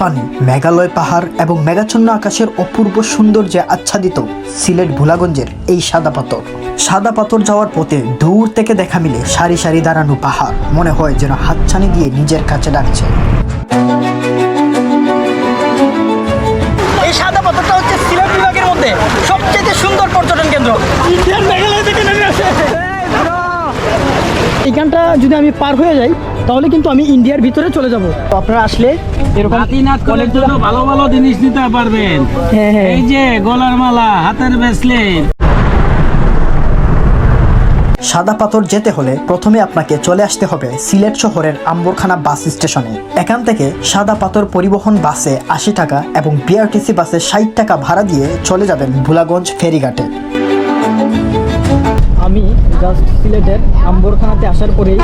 পানি মেঘালয় পাহাড় এবং মেঘাচ্ছন্ন আকাশের অপূর্ব সৌন্দর্যে আচ্ছাদিত সিলেট ভোলাগঞ্জের এই সাদা পাথর। সাদা পাথর যাওয়ার পথে দূর থেকে দেখা মিলে সারি সারি দাঁড়ানো পাহাড়। মনে হয় যেন হাতছানি দিয়ে নিজের কাছে ডাকছে। এই সাদা পাথরটা হচ্ছে সিলেট বিভাগের মধ্যে সবচেয়ে সুন্দর পর্যটন কেন্দ্র। মেঘালয় থেকে এখানটা যদি আমি পার হয়ে যাই তাহলে কিন্তু আমি ইন্ডিয়ার ভিতরে চলে যাব। তো আপনারা আসলে এরকম জন্য ভালো ভালো জিনিস নিতে পারবেন। হ্যাঁ, হ্যাঁ। এই যে গলার মালা হাতের ব্রেসলেট সাদা পাথর যেতে হলে প্রথমে আপনাকে চলে আসতে হবে সিলেট শহরের আম্বরখানা বাস স্টেশনে। এখান থেকে সাদা পাথর পরিবহন বাসে আশি টাকা এবং বিআরটিসি বাসে ষাট টাকা ভাড়া দিয়ে চলে যাবেন ভোলাগঞ্জ ফেরিঘাটে। আমি জাস্ট সিলেটের আম্বরখানাতে আসার পরেই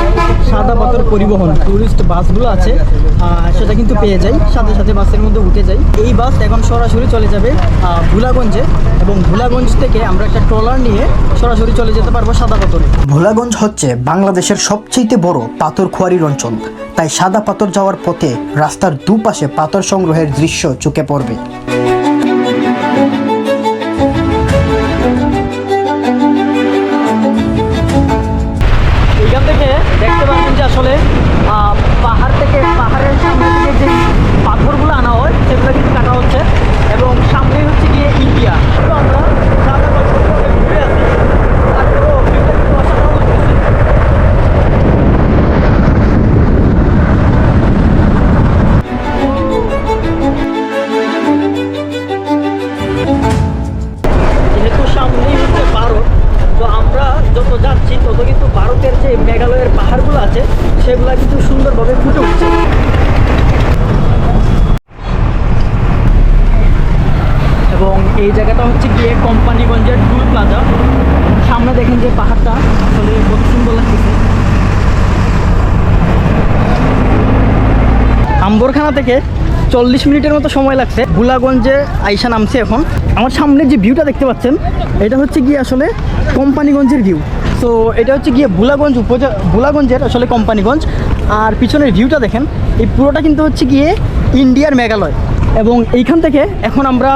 সাদা পাথর পরিবহন টুরিস্ট বাসগুলো আছে সেটা কিন্তু পেয়ে যাই, সাথে সাথে বাসের মধ্যে উঠে যাই। এই বাস এখন সরাসরি চলে যাবে ভোলাগঞ্জে, এবং ভোলাগঞ্জ থেকে আমরা একটা ট্রলার নিয়ে সরাসরি চলে যেতে পারব সাদা পাথরে। ভোলাগঞ্জ হচ্ছে বাংলাদেশের সবচেয়ে বড় পাথর খোয়ারির অঞ্চল। তাই সাদা পাথর যাওয়ার পথে রাস্তার দুপাশে পাথর সংগ্রহের দৃশ্য চোখে পড়বে। যত যাচ্ছি তত কিন্তু ভারতের যে মেঘালয়ের পাহাড়গুলো আছে, সেগুলো কিন্তু সুন্দরভাবে ফুটে উঠছে। এবং এই জায়গাটা হচ্ছে গিয়ে কোম্পানিগঞ্জের টুল প্লাজা। সামনে দেখেন যে পাহাড়টা, আসলে কত সুন্দর লাগতেছে। আম্বরখানা থেকে চল্লিশ মিনিটের মতো সময় লাগছে। বুলাগঞ্জে আইসা নামছে এখন। আমার সামনে যে ভিউটা দেখতে পাচ্ছেন, এটা হচ্ছে গিয়ে আসলে কোম্পানিগঞ্জের ভিউ তো এটা হচ্ছে গিয়ে বুলাগঞ্জ উপজেলা ভুলাগঞ্জের আসলে কোম্পানিগঞ্জ। আর পিছনের ভিউটা দেখেন, এই পুরোটা কিন্তু হচ্ছে গিয়ে ইন্ডিয়ার মেঘালয়। এবং এইখান থেকে এখন আমরা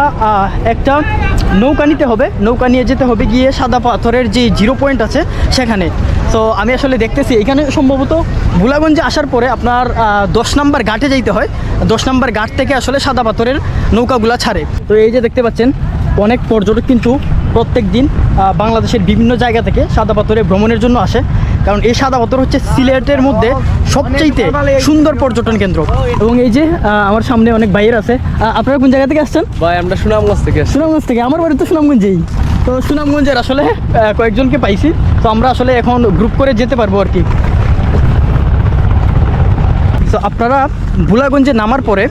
একটা নৌকা নিতে হবে। নৌকা নিয়ে যেতে হবে গিয়ে সাদা পাথরের যে জিরো পয়েন্ট আছে সেখানে। তো আমি আসলে দেখতেছি, এখানে সম্ভবত ভোলাগঞ্জে আসার পরে আপনার দশ নাম্বার ঘাটে যাইতে হয়। দশ নাম্বার ঘাট থেকে আসলে সাদা পাথরের নৌকাগুলা ছাড়ে। তো এই যে দেখতে পাচ্ছেন, অনেক পর্যটক কিন্তু প্রত্যেক দিন বাংলাদেশের বিভিন্ন জায়গা থেকে সাদা পাথরে ভ্রমণের জন্য আসে। কারণ এই সাদা পাথর হচ্ছে সিলেটের মধ্যে সবচাইতে সুন্দর পর্যটন কেন্দ্র। এবং এই যে আমার সামনে অনেক বাইর আছে। আপনারা কোন জায়গা থেকে আসছেন? ভাই আমরা সুনামগঞ্জ থেকে সুনামগঞ্জ থেকে। আমার বাড়ি তো সুনামগঞ্জেই। তো সুনামগঞ্জের আসলে কয়েকজনকে পাইছি। তো আমরা আসলে এখন গ্রুপ করে যেতে পারব আর কি। তো আপনারা ভোলাগঞ্জে নামার পরে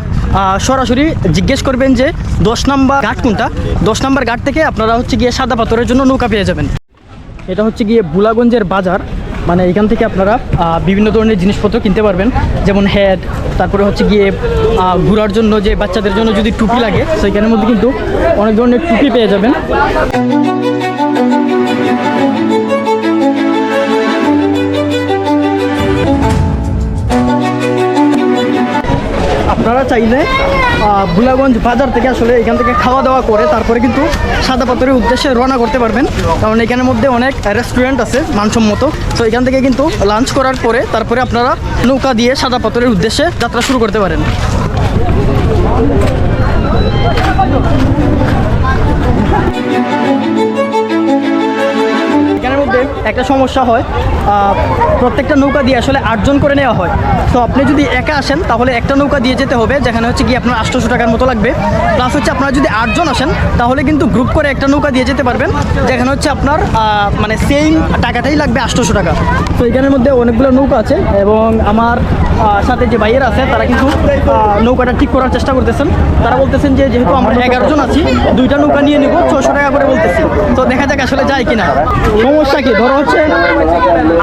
সরাসরি জিজ্ঞেস করবেন যে দশ নাম্বার ঘাট কোনটা? দশ নাম্বার ঘাট থেকে আপনারা হচ্ছে গিয়ে সাদা পাথরের জন্য নৌকা পেয়ে যাবেন। এটা হচ্ছে গিয়ে ভোলাগঞ্জের বাজার। মানে এখান থেকে আপনারা বিভিন্ন ধরনের জিনিসপত্র কিনতে পারবেন। যেমন হেড তারপরে হচ্ছে গিয়ে ঘোরার জন্য যে বাচ্চাদের জন্য যদি টুপি লাগে, সেইখানের মধ্যে কিন্তু অনেক ধরনের টুপি পেয়ে যাবেন। আপনারা চাইলে বুলাগঞ্জ বাজার থেকে আসলে এখান থেকে খাওয়া দাওয়া করে তারপরে কিন্তু সাদা পাথরের উদ্দেশ্যে রওনা করতে পারবেন। কারণ এখানের মধ্যে অনেক রেস্টুরেন্ট আছে মানসম্মত। তো এখান থেকে কিন্তু লাঞ্চ করার পরে তারপরে আপনারা নৌকা দিয়ে সাদা পাথরের উদ্দেশ্যে যাত্রা শুরু করতে পারেন। এখানের মধ্যে একটা সমস্যা হয়। প্রত্যেকটা নৌকা দিয়ে আসলে আটজন করে নেওয়া হয়। তো আপনি যদি একা আসেন, তাহলে একটা নৌকা দিয়ে যেতে হবে, যেখানে হচ্ছে গিয়ে আপনার আটশোশো টাকার মতো লাগবে। প্লাস হচ্ছে আপনারা যদি আটজন আসেন, তাহলে কিন্তু গ্রুপ করে একটা নৌকা দিয়ে যেতে পারবেন, যেখানে হচ্ছে আপনার মানে সেম টাকাটাই লাগবে আটশোশো টাকা। তো এখানের মধ্যে অনেকগুলো নৌকা আছে এবং আমার সাথে যে ভাইয়েরা আছে তারা কিন্তু নৌকাটা ঠিক করার চেষ্টা করতেছেন। তারা বলতেছেন যে যেহেতু আমরা এগারো জন আছি দুইটা নৌকা নিয়ে নিব ছশো টাকা করে বলতেছি। তো দেখা যাক আসলে যায় কিনা। সমস্যা কি? ধরো হচ্ছে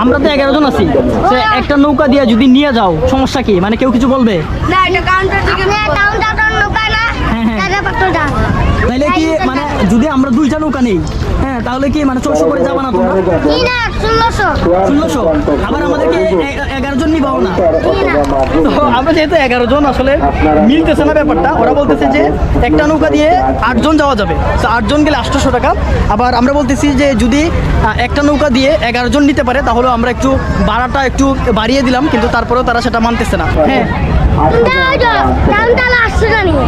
আমরা তো এগারো জন আছি। সে একটা নৌকা দিয়ে যদি নিয়ে যাও সমস্যা কি? মানে কেউ কিছু বলবে? হ্যাঁ, হ্যাঁ। তাইলে কি যদি আমরা দুইটা নৌকা নেই হ্যাঁ তাহলে কি মানে চোখশো করে যাবা না তোমরা? ষোলোশো। ষোলোশো? আবার আমাদেরকে এ- এগারো জন নিবাও না? তো আমরা যেহেতু এগারো জন আসলে মিলতেছে না ব্যাপারটা। ওরা বলতেছে যে একটা নৌকা দিয়ে আটজন যাওয়া যাবে। তো আটজন গেলে আটশোশো টাকা। আবার আমরা বলতেছি যে যদি একটা নৌকা দিয়ে এগারো জন নিতে পারে তাহলে আমরা একটু ভাড়াটা একটু বাড়িয়ে দিলাম কিন্তু তারপরেও তারা সেটা মানতেছে না। হ্যাঁ।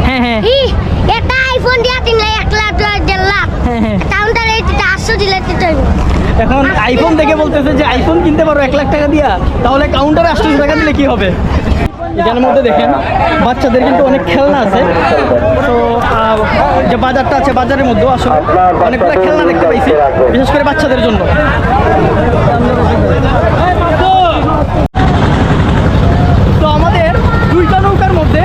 হ্যাঁ, হ্যাঁ। একটা আইফোন দিয়া তিন লাখ এক লাখ আটশো দিলে এখন আইফোন দেখে বলতেছে যে আইফোন কিনতে পারো এক লাখ টাকা দিয়া তাহলে কাউন্টারে আটশোশো টাকা দিলে কি হবে? এখানের মধ্যে দেখেন বাচ্চাদের কিন্তু অনেক খেলনা আছে। তো যে বাজারটা আছে বাজারের মধ্যেও আসলে অনেকগুলো খেলনা দেখতে পাইছি বিশেষ করে বাচ্চাদের জন্য তো আমাদের দুইটা নৌকার মধ্যে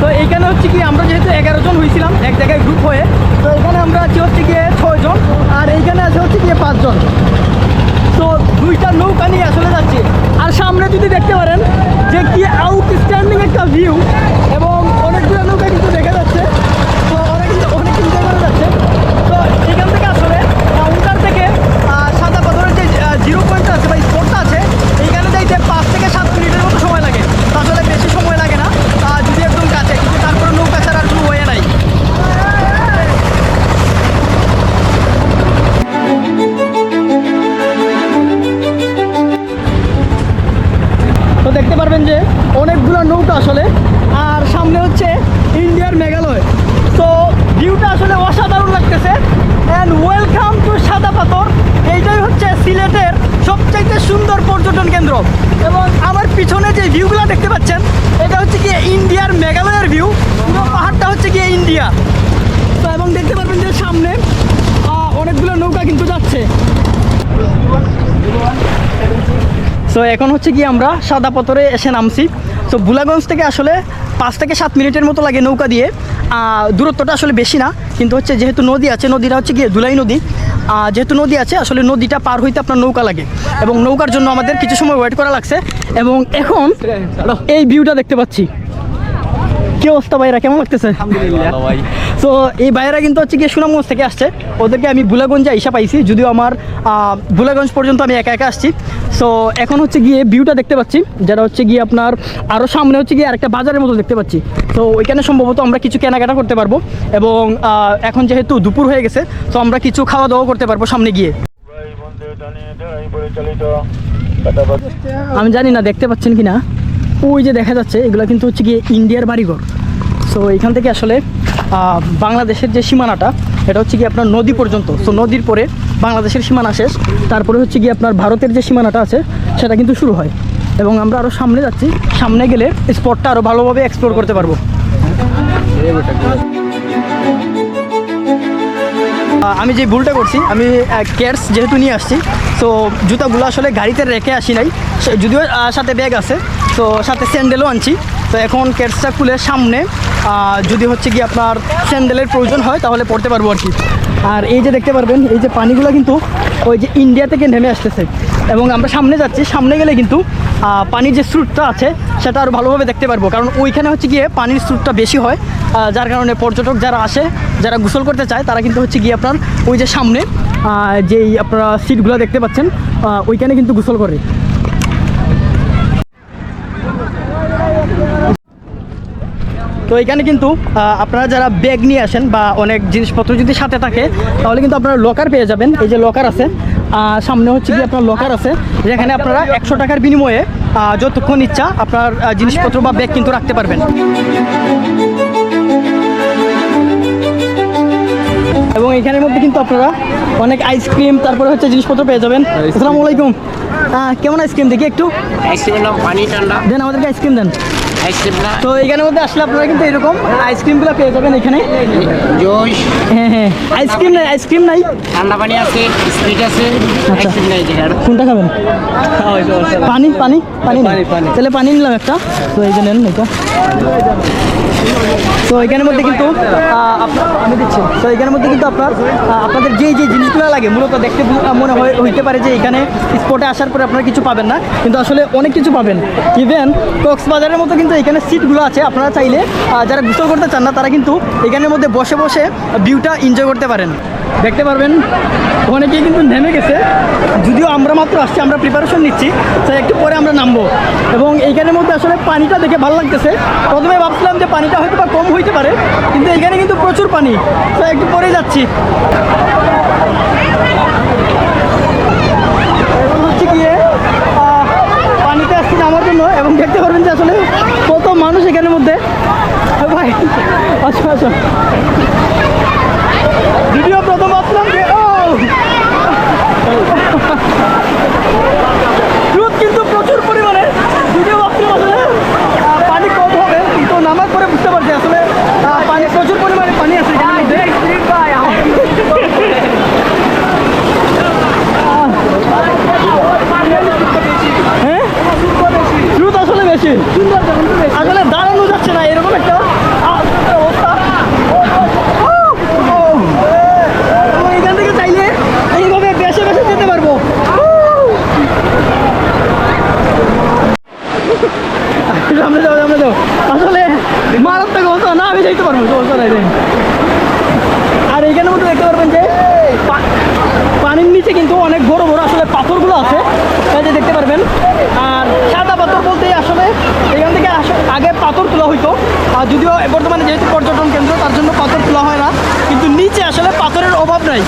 তো এইখানে হচ্ছে কি, আমরা যেহেতু এগারো জন হয়েছিলাম এক জায়গায় গ্রুপ হয়ে, তো এখানে আমরা আছি হচ্ছে গিয়ে ছয় জন আর এইখানে আছে হচ্ছে গিয়ে পাঁচজন। তো দুইটা ইন্ডিয়া তো এবং দেখতে পারবেন যে সামনে অনেকগুলো নৌকা কিন্তু যাচ্ছে। সো এখন হচ্ছে কি আমরা সাদা পথরে এসে নামছি। তো বুলাগঞ্জ থেকে আসলে পাঁচ থেকে সাত মিনিটের মতো লাগে নৌকা দিয়ে। দূরত্বটা আসলে বেশি না কিন্তু হচ্ছে যেহেতু নদী আছে নদীটা হচ্ছে গিয়ে দুলাই নদী। যেহেতু নদী আছে আসলে নদীটা পার হইতে আপনার নৌকা লাগে। এবং নৌকার জন্য আমাদের কিছু সময় ওয়েট করা লাগছে। এবং এখন এই ভিউটা দেখতে পাচ্ছি। কি অবস্থা ভাইরা? কেমন লাগতেছে? তো এই ভাইয়েরা কিন্তু হচ্ছে গিয়ে সুনামগঞ্জ থেকে আসছে। ওদেরকে আমি বুলাগঞ্জে আইসা পাইছি যদিও আমার বুলাগঞ্জ পর্যন্ত আমি একা একা আসছি। সো এখন হচ্ছে গিয়ে ভিউটা দেখতে পাচ্ছি যেটা হচ্ছে গিয়ে আপনার আরও সামনে হচ্ছে গিয়ে আরেকটা বাজারের মতো দেখতে পাচ্ছি। তো ওইখানে সম্ভবত আমরা কিছু কেনাকাটা করতে পারব এবং এখন যেহেতু দুপুর হয়ে গেছে তো আমরা কিছু খাওয়া দাওয়া করতে পারব সামনে গিয়ে। আমি জানি না দেখতে পাচ্ছেন কি না ওই যে দেখা যাচ্ছে, এগুলো কিন্তু হচ্ছে গিয়ে ইন্ডিয়ার বাড়িঘর। সো এখান থেকে আসলে বাংলাদেশের যে সীমানাটা, এটা হচ্ছে গিয়ে আপনার নদী পর্যন্ত। সো নদীর পরে বাংলাদেশের সীমানা শেষ। তারপরে হচ্ছে গিয়ে আপনার ভারতের যে সীমানাটা আছে, সেটা কিন্তু শুরু হয়। এবং আমরা আরও সামনে যাচ্ছি। সামনে গেলে স্পটটা আরও ভালোভাবে এক্সপ্লোর করতে পারব। আমি যে ভুলটা করছি, আমি কেয়ার্স যেহেতু নিয়ে আসছি, তো জুতাগুলো আসলে গাড়িতে রেখে আসি নাই। যদিও সাথে ব্যাগ আছে। তো সাথে স্যান্ডেলও আনছি। তো এখন কেয়ার্সটা খুলে সামনে যদি হচ্ছে কি আপনার স্যান্ডেলের প্রয়োজন হয়, তাহলে পড়তে পারব আর কি। আর এই যে দেখতে পারবেন, এই যে পানিগুলো কিন্তু ওই যে ইন্ডিয়া থেকে নেমে আসতেছে। এবং আমরা সামনে যাচ্ছি, সামনে গেলে কিন্তু পানির যে স্রোতটা আছে, সেটা আরও ভালোভাবে দেখতে পারব। কারণ ওইখানে হচ্ছে গিয়ে পানির স্রোতটা বেশি হয় যার কারণে পর্যটক যারা আসে, যারা গোসল করতে চায়, তারা কিন্তু হচ্ছে গিয়ে আপনার ওই যে সামনে যেই আপনারা সিটগুলো দেখতে পাচ্ছেন ওইখানে কিন্তু গোসল করে। তো এখানে কিন্তু আপনারা যারা ব্যাগ নিয়ে আসেন বা অনেক জিনিসপত্র যদি সাথে থাকে তাহলে কিন্তু আপনারা লকার পেয়ে যাবেন। এই যে লকার আছে সামনে হচ্ছে কি আপনার লকার আছে। যেখানে আপনারা একশো টাকার বিনিময়ে যতক্ষণ ইচ্ছা আপনার জিনিসপত্র বা ব্যাগ কিন্তু রাখতে পারবেন। এবং এখানের মধ্যে কিন্তু আপনারা অনেক আইসক্রিম তারপরে হচ্ছে জিনিসপত্র পেয়ে যাবেন। আসসালামু আলাইকুম। কেমন আইসক্রিম দেখি একটু? আইসক্রিমের নাম পানি ঠান্ডা। দেন আমাদেরকে আইসক্রিম দেন। তো এখানের মধ্যে আসলে আপনারা কিন্তু এরকম আইসক্রিমগুলো পেয়ে যাবেন এখানে। জোশ। হ্যাঁ হ্যাঁ আইসক্রিম নাই আইসক্রিম নাই। ঠান্ডা পানি আছে স্পিড আছে আইসক্রিম নাই যেখানে কোনটা খাবেন? পানি পানি পানি পানি তাহলে পানি নিলাম একটা। তো এই জন্য এটা তো এখানের মধ্যে কিন্তু আমি দিচ্ছি। তো এখানের মধ্যে কিন্তু আপনার আপনাদের যে যে জিনিসগুলো লাগে, মূলত দেখতে মনে হয় হইতে পারে যে এখানে স্পটে আসার পরে আপনারা কিছু পাবেন না, কিন্তু আসলে অনেক কিছু পাবেন। ইভেন কক্সবাজারের মতো কিন্তু এখানে সিটগুলো আছে, আপনারা চাইলে যারা গোসল করতে চান না, তারা কিন্তু এখানের মধ্যে বসে বসে ভিউটা এনজয় করতে পারেন। দেখতে পারবেন। ওখানে অনেকেই কিন্তু নেমে গেছে। যদিও আমরা মাত্র আসছি, আমরা প্রিপারেশন নিচ্ছি তো একটু পরে আমরা নামবো। এবং এইখানের মধ্যে আসলে পানিটা দেখে ভালো লাগতেছে। প্রথমে ভাবছিলাম যে পানিটা হয়তো বা কম হইতে পারে, কিন্তু এখানে কিন্তু প্রচুর পানি। তো একটু পরে যাচ্ছি। হচ্ছে গিয়ে পানিতে আসছি নামার জন্য, এবং দেখতে পারবেন যে আসলে কত মানুষ এখানের মধ্যে। ভাই আচ্ছা আচ্ছা ভিডিও প্রথম ভাবছিলাম যে ও রোদ কিন্তু প্রচুর পরিমাণে ভিডিও ভাবছিলাম আসলে আহ, পানি কম হবে কিন্তু নামার পরে বুঝতে পারছি আসলে আহ, পানি প্রচুর পরিমাণে পানি আছে এখানের মধ্যে হ্যাঁ দ্রুত আসলে বেশি আসলে দাঁড়ানো যাচ্ছে না এরকম একটা আহ, অবস্থা ও, ও, এবং এখান থেকে চাইলে এইভাবে বেশে বেশে যেতে পারব সামনে যাও সামনে যাও আসলে মারাত্মক অবস্থা না আমি যাইতে পারব অবস্থা নাই রে। আর এইখানের মধ্যে দেখতে পারবেন যে পা- পানির নিচে কিন্তু অনেক বড় বড় আসলে পাথরগুলো আছে এই যে দেখতে পারবেন আর সাদা পাথর বলতে আসলে এখান থেকে আস- আগে পাথর তোলা হইতো আর যদিও বর্তমানে যেহেতু পর্যটন কেন্দ্র তার জন্য পাথর তোলা হয় না কিন্তু নিচে আসলে পাথরের অভাব নাই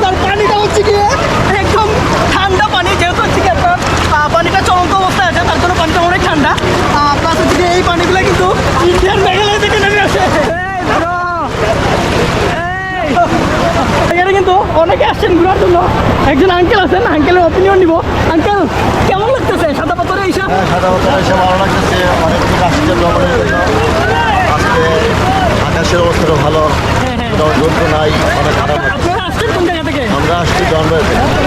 তার পানিটা হচ্ছে গিয়ে একদম ঠান্ডা পানি যেহেতু হচ্ছে কি আপনার আহ, পানিটা চলন্ত অবস্থায় আছে তার জন্য পানিটা অনেক ঠান্ডা প্লাস হচ্ছে গিয়ে এই পানিগুলো কিন্তু ইন্ডিয়ান মেঘালয় থেকে নেমে আসে এখানে কিন্তু অনেকে আসছেন ঘোরার জন্য একজন আঙ্কেল আছেন আঙ্কেলের অপিনিয়ন নিব আঙ্কেল কেমন লাগতেছে সাদা পাথরে এইসব হ্যাঁ সাধারণত এসে ভালো লাগতেছে অনেক জন্য আজকে আকাশের অবস্থাটা ভালো। কোনো জন্তু নাই অনেক খারাপ আমরা আসছি জন্ম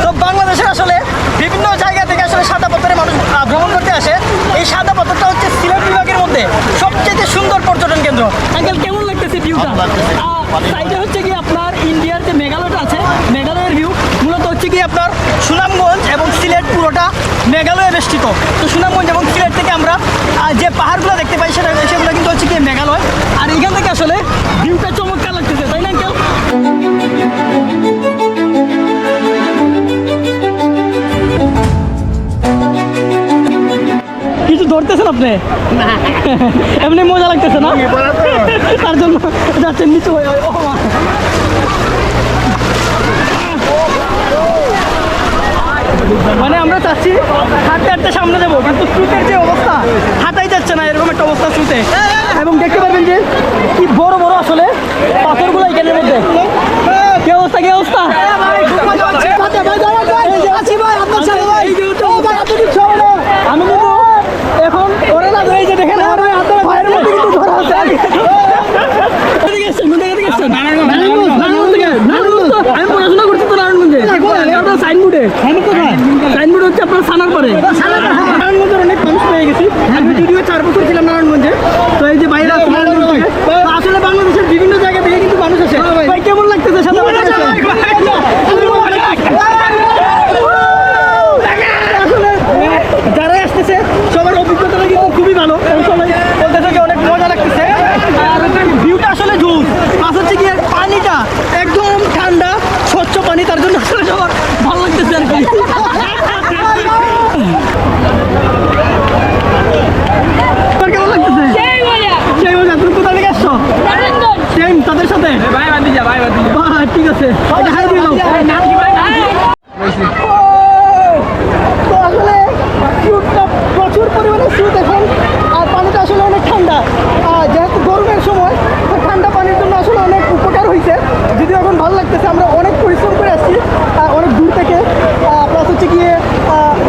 তো বাংলাদেশের আসলে বিভিন্ন জায়গা থেকে আসলে সাদা পাথরে মানুষ ভ্রমণ করতে আসে। এই সাদা পাথরটা হচ্ছে সিলেট বিভাগের মধ্যে সবচেয়ে সুন্দর পর্যটন কেন্দ্র। আঙ্কেল কেমন লাগতেছে ভিউটা সাইডে হচ্ছে কি আপনার ইন্ডিয়ার যে মেঘালয়টা আছে মেঘালয়ের ভিউ মূলত হচ্ছে কি আপনার সুনামগঞ্জ এবং সিলেট পুরোটা মেঘালয়ে বেষ্টিত। তো সুনামগঞ্জ এবং সিলেট থেকে আমরা যে পাহাড়গুলো দেখতে পাই সেটা সেগুলো কিন্তু হচ্ছে কি মেঘালয়। আর এখান থেকে আসলে ভিউটা চমৎকার লাগতেছে তাই না কেউ কিছু ধরতেছেন আপনি? এমনি মজা লাগতেছে না? তার জন্য যাচ্ছেন নিচু হয়ে ও মা। মানে আমরা চাচ্ছি হাঁটতে হাঁটতে সামনে যাব কিন্তু স্রোতের যে অবস্থা, হাঁটাই যাচ্ছে না, এরকম একটা অবস্থা স্রোতে। এবং দেখতে পারবেন যে কি বড় বড় আসলে পাথরগুলো এখানের মধ্যে। কি অবস্থা কি অবস্থা? আমি এখন না ভাইয়ের মধ্যে কিন্তু ধরা আছে কোথা থেকে এসছেন? কোথা থেকে এসছেন? নারায়ণগঞ্জ, নারায়ণগঞ্জ থেকে? নারায়ণগঞ্জ তো? আমি পড়াশোনা করছি তো নারায়ণগঞ্জে আপনার সাইনবোর্ডে সাইনবোর্ড হচ্ছে আপনার সানার পরে নারায়ণগঞ্জের অনেক মানুষ পেয়ে গেছি আমি যদিও চার বছর ছিলাম নারায়ণগঞ্জে তো এই যে বাইরে আছে নারায়ণগঞ্জ থেকে। তো আসলে বাংলাদেশের বিভিন্ন জায়গা থেকে কিন্তু মানুষ আসে ভাই কেমন লাগতেছে সাদা পাথরে এসে? আসলে যারা আসতেছে সবার অভিজ্ঞতাটা কিন্তু খুবই ভালো এবং সবাই বলতেছে যে অনেক মজা লাগতেছে আর ভিউটা আসলে জুস প্লাস হচ্ছে কি এর পানিটা একদম ঠান্ডা স্বচ্ছ পানি তার জন্য আসলে সবার ভালো লাগতেছে আর কি তোর কেমন লাগতেছে সেই মজা তুমি কোথা থেকে আসছো সেম তাদের সাথে? ভাই ভাই বাদি ঠিক আছে এটা হাই দিয়ে দাও তো আসলে স্রোতটা প্রচুর পরিমাণে স্রোত এখন আর পানিটা আসলে অনেক ঠান্ডা আর যেহেতু গরমের সময় তো ঠান্ডা পানির জন্য আসলে অনেক উপকার হয়েছে যদিও এখন ভালো লাগতেছে আমরা অনেক পরিশ্রম করে আসছি আহ, অনেক দূর থেকে প্লাস হচ্ছে গিয়ে আহ,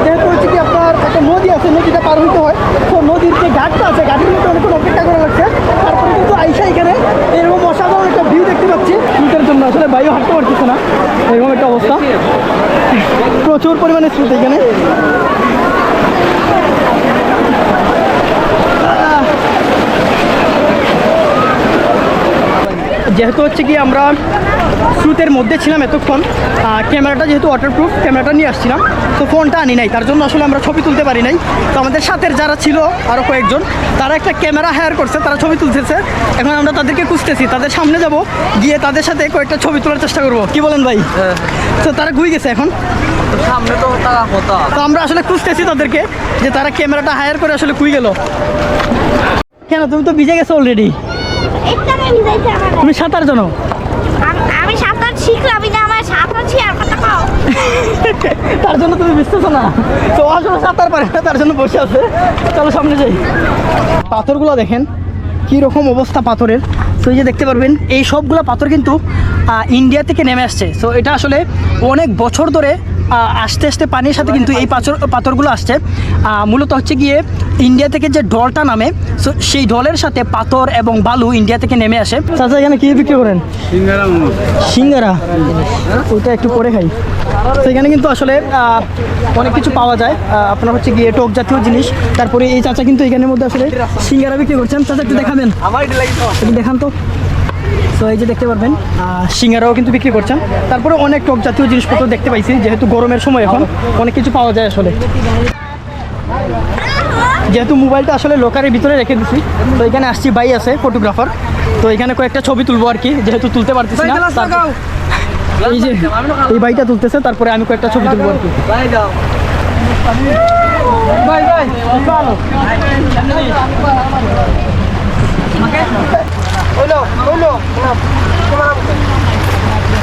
যেহেতু হচ্ছে কি আপনার একটা নদী আছে নদীটা পার হইতে হয় তো নদীর যে ঘাটটা আছে ঘাটের মধ্যে অনেকক্ষণ অপেক্ষা করা লাগছে তারপরে কিন্তু আইসা এখানে এরকম অসাধারণ একটা ভিউ দেখতে পাচ্ছি স্রোতের জন্য আসলে বায়ু হাঁটতে পারতেছে না এরকম একটা অবস্থা প্রচুর পরিমাণে স্রোত এখানে। যেহেতু হচ্ছে কি আমরা স্রোতের মধ্যে ছিলাম এতক্ষণ। ক্যামেরাটা যেহেতু ওয়াটারপ্রুফ ক্যামেরাটা নিয়ে আসছিলাম। তো ফোনটা আনি নাই তার জন্য আসলে আমরা ছবি তুলতে পারি নাই। তো আমাদের সাথের যারা ছিল আরও কয়েকজন তারা একটা ক্যামেরা হায়ার করছে তারা ছবি তুলতেছে। এখন আমরা তাদেরকে খুঁজতেছি তাদের সামনে যাব গিয়ে তাদের সাথে কয়েকটা ছবি তোলার চেষ্টা করব। কি বলেন ভাই? তো তারা ঘুরে গেছে এখন। সামনে তো তারা হতো তো আমরা আসলে খুঁজতেছি তাদেরকে যে তারা ক্যামেরাটা হায়ার করে আসলে কুই গেল। কেন তুমি তো ভিজে গেছো অলরেডি তুমি সাঁতার জানো আম- আমি সাঁতার শিখলাম না আমার সাঁতার ছি আর কথা কও তার জন্য তুমি বুঝতেছো না। তো আসলে সাঁতার পারে না তার জন্য বসে আছে। চলো সামনে যাই। পাথরগুলো দেখেন কী রকম অবস্থা পাথরের। তো এই যে দেখতে পারবেন এই সবগুলো পাথর কিন্তু ইন্ডিয়া থেকে নেমে আসছে। সো এটা আসলে অনেক বছর ধরে আস্তে আস্তে পানির সাথে কিন্তু এই পাথর পাথরগুলো আসছে। মূলত হচ্ছে গিয়ে ইন্ডিয়া থেকে যে ডলটা নামে সো সেই ডলের সাথে পাথর এবং বালু ইন্ডিয়া থেকে নেমে আসে। চাচা এখানে কী বিক্রি করেন? সিঙ্গারা? ওইটা একটু পরে খাই। তো এখানে কিন্তু আসলে অনেক কিছু পাওয়া যায়। আপনার হচ্ছে গিয়ে টক জাতীয় জিনিস। তারপরে এই চাচা কিন্তু এখানের মধ্যে আসলে সিঙ্গারা বিক্রি করছেন। চাচা একটু দেখাবেন? একটু দেখান তো। তো এই যে দেখতে পারবেন সিঙ্গারাও কিন্তু বিক্রি করছেন। তারপরে অনেক টক জাতীয় জিনিসপত্র দেখতে পাইছি যেহেতু গরমের সময় এখন অনেক কিছু পাওয়া যায় আসলে। যেহেতু মোবাইলটা আসলে লোকারের ভিতরে রেখে দিছি তো এখানে আসছি ভাই আছে ফটোগ্রাফার। তো এখানে কয়েকটা ছবি তুলবো আর কি যেহেতু তুলতে পারতেছি না। এই যে এই বাইটা তুলতেছে তারপরে আমি কয়েকটা ছবি তুলবো আর কি।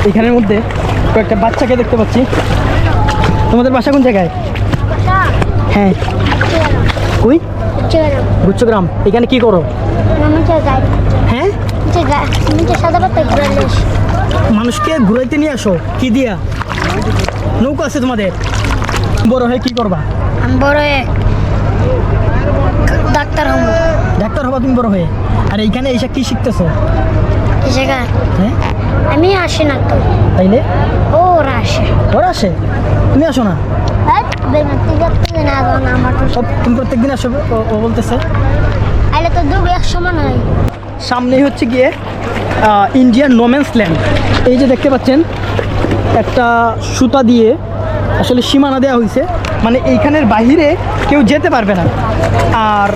এখানের মধ্যে কয়েকটা বাচ্চাকে দেখতে পাচ্ছি। তোমাদের বাসা কোন জায়গায়? হ্যাঁ। ওই গুচ্ছগ্রাম। এখানে কি করো? হ্যাঁ? সাদা পাতা মানুষকে ঘুরাইতে নিয়ে আসো কি দিয়া? নৌকা আছে তোমাদের। বড় হয়ে কি করবা? আমি বড় হয়ে ডাক্তার হব। ডাক্তার হবা তুমি বড় হয়ে। আর এইখানে এসে কি শিখতেছো? জায়গায়? হ্যাঁ? আমি আসি না তো। তাইলে? ও ওরা আসে। ওরা আসে? তুমি আসো না? তুমি প্রত্যেকদিন আসো ও- ও বলতেছে। আইলে তো দুবে এক সমান হয়। সামনেই হচ্ছে গিয়ে ইন্ডিয়ান নোম্যান্স ল্যান্ড এই যে দেখতে পাচ্ছেন, একটা সুতা দিয়ে আসলে সীমানা দেওয়া হয়েছে মানে এইখানের বাহিরে কেউ যেতে পারবে না। আর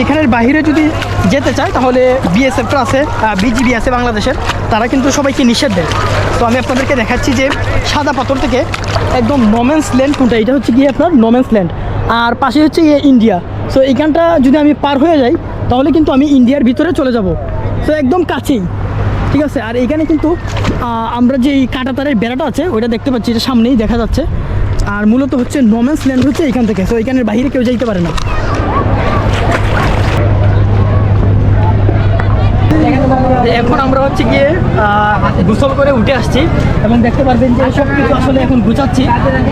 এইখানের বাহিরে যদি যেতে চায়, তাহলে বিএসএফটা আছে বিজিবি আছে বাংলাদেশের। তারা কিন্তু সবাইকে নিষেধ দেয়। তো আমি আপনাদেরকে দেখাচ্ছি যে সাদা পাথর থেকে একদম নোম্যান্স ল্যান্ড কোনটা? এটা হচ্ছে গিয়ে আপনার নোম্যান্স ল্যান্ড আর পাশে হচ্ছে ইন্ডিয়া সো এইখানটা যদি আমি পার হয়ে যাই তাহলে কিন্তু আমি ইন্ডিয়ার ভিতরে চলে যাব। তো একদম কাছেই। ঠিক আছে? আর এখানে কিন্তু আমরা যে এই কাটাতারের বেড়াটা আছে, ওইটা দেখতে পাচ্ছি, এটা সামনেই দেখা যাচ্ছে। আর মূলত হচ্ছে নোম্যান্স ল্যান্ড হচ্ছে এখান থেকে। তো এখানের বাইরে কেউ যাইতে পারে না। এখন আমরা হচ্ছে গিয়ে গোসল করে উঠে আসছি এবং দেখতে পারবেন যে সব কিছু আসলে এখন গুছাচ্ছি।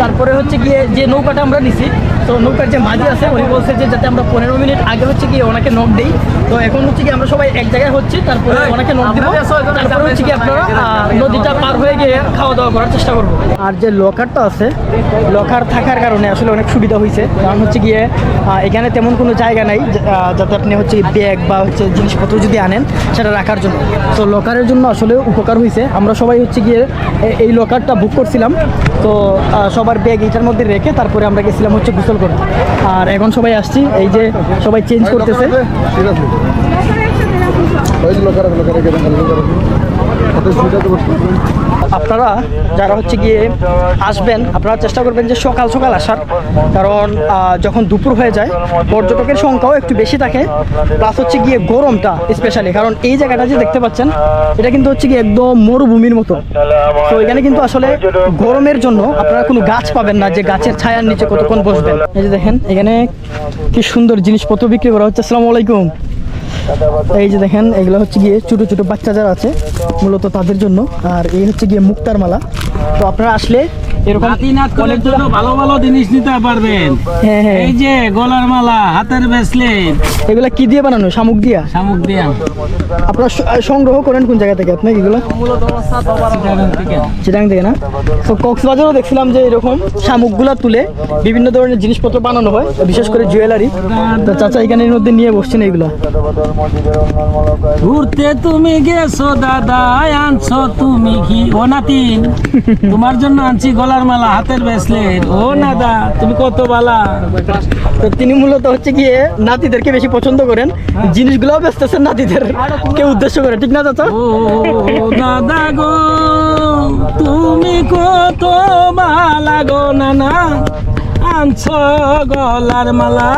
তারপরে হচ্ছে গিয়ে যে নৌকাটা আমরা নিছি, তো নৌকার যে মাঝি আছে, উনি বলছে যে যাতে আমরা পনেরো মিনিট আগে হচ্ছে গিয়ে ওনাকে নখ দিই। তো এখন হচ্ছে কি আমরা সবাই এক জায়গায় হচ্ছি তারপরে ওনাকে নখ দিব তারপরে হচ্ছে কি আপনারা নদীটা পার হয়ে গিয়ে খাওয়া দাওয়া করার চেষ্টা করব। আর যে লকারটা আছে লকার থাকার কারণে আসলে অনেক সুবিধা হয়েছে কারণ হচ্ছে গিয়ে এখানে তেমন কোনো জায়গা নাই যাতে আপনি হচ্ছে ব্যাগ বা হচ্ছে জিনিসপত্র যদি আনেন সেটা রাখার জন্য। তো লকারের জন্য আসলে উপকার হয়েছে আমরা সবাই হচ্ছে গিয়ে এই লকারটা বুক করছিলাম। তো সবার ব্যাগ এটার মধ্যে রেখে তারপরে আমরা গেছিলাম হচ্ছে গোসল করতে। আর এখন সবাই আসছি এই যে সবাই চেঞ্জ করতেছে ঠিক আছে ওই যে লোকেরা লোকেরা রেখে দেন লোকেরা হাতে সুইটাতে বসতে আপনারা যারা হচ্ছে গিয়ে আসবেন, আপনারা চেষ্টা করবেন যে সকাল সকাল আসার। কারণ যখন দুপুর হয়ে যায়, পর্যটকের সংখ্যাও একটু বেশি থাকে প্লাস হচ্ছে গিয়ে গরমটা স্পেশালি কারণ এই জায়গাটা যে দেখতে পাচ্ছেন, এটা কিন্তু হচ্ছে গিয়ে একদম মরুভূমির মতো। তো এখানে কিন্তু আসলে গরমের জন্য আপনারা কোনো গাছ পাবেন না, যে গাছের ছায়ার নিচে কতক্ষণ বসবেন। এই যে দেখেন, এখানে কি সুন্দর জিনিসপত্র বিক্রি করা হচ্ছে। আসসালামু আলাইকুম। এই যে দেখেন, এগুলো হচ্ছে গিয়ে ছোটো ছোটো বাচ্চা যারা আছে, মূলত তাদের জন্য। আর এই হচ্ছে গিয়ে মুক্তার মালা। তো আপনারা আসলে এরকম নাতিনাত জন্য ভালো ভালো জিনিস নিতে পারবেন। হ্যাঁ হ্যাঁ। এই যে গলার মালা হাতের ব্রেসলেট এগুলা কি দিয়ে বানানো? শামুক দিয়া? শামুক দিয়া। আপনারা সংগ্রহ করেন কোন জায়গা থেকে? আপনি এগুলো? চিটাং থেকে। না? তো কক্সবাজারও দেখছিলাম যে এরকম শামুকগুলা তুলে বিভিন্ন ধরনের জিনিসপত্র বানানো হয় বিশেষ করে জুয়েলারি। তো চাচা এখানের মধ্যে নিয়ে বসছেন এগুলো। ঘুরতে তুমি গেছো দাদা আনছো তুমি কি? ও নাতিন তোমার জন্য আনছি গলার মালা হাতের ব্রেসলেট ও নাদা তুমি কত বালা? তো তিনি মূলত হচ্ছে গিয়ে নাতিদেরকে বেশি পছন্দ করেন। জিনিসগুলো বেচতেছেন নাতিদের। কে উদ্দেশ্য করে ঠিক না দাদা ও দাদা গো তুমি কত বালা গো নানা? আনছো গলার মালা?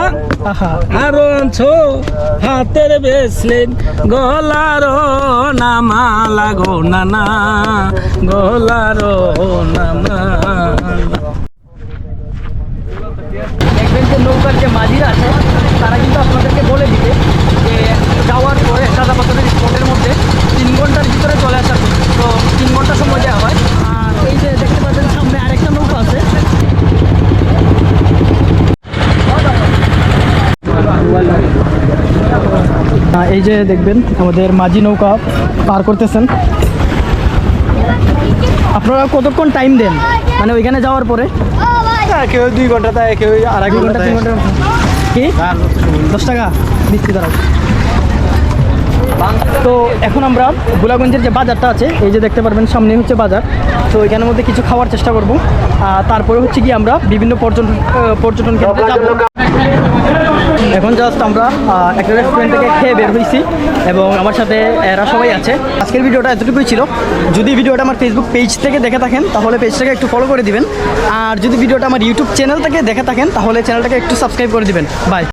আরও আনছো হাতের ব্রেসলেট গলার নামা লাগো নানা গলার নামা দেখবেন যে নৌকার যে মাঝিরা আছে তারা কিন্তু আপনাদেরকে বলে দিবে যে যাওয়ার পরে সাদা পাথরের স্পটের মধ্যে তিন ঘণ্টার ভিতরে চলে আসার তো তিন ঘণ্টা সময় দেওয়া হয় আর এই যে দেখতে পাচ্ছেন সামনে আরেকটা নৌকা আছে আহ, এই যে দেখবেন আমাদের মাঝি নৌকা পার করতেছেন। আপনারা কতক্ষণ টাইম দেন? মানে ওইখানে যাওয়ার পরে? কেউ দুই ঘণ্টা দেয় কেউ আড়াই ঘণ্টা তিন ঘণ্টা কি? দশ টাকা। দিচ্ছি দাঁড়াও তো এখন আমরা গোলাগঞ্জের যে বাজারটা আছে এই যে দেখতে পারবেন সামনে হচ্ছে বাজার। তো এখানের মধ্যে কিছু খাওয়ার চেষ্টা করব। আর তারপরে হচ্ছে কি আমরা বিভিন্ন পর্যটন পর্যটন কেন্দ্রে যাব। এখন জাস্ট আমরা একটা রেস্টুরেন্ট থেকে খেয়ে বের হয়েছি এবং আমার সাথে এরা সবাই আছে। আজকের ভিডিওটা এতটুকুই ছিল। যদি ভিডিওটা আমার ফেসবুক পেজ থেকে দেখে থাকেন, তাহলে পেজটাকে একটু ফলো করে দিবেন। আর যদি ভিডিওটা আমার ইউটিউব চ্যানেল থেকে দেখে থাকেন, তাহলে চ্যানেলটাকে একটু সাবস্ক্রাইব করে দিবেন। বাই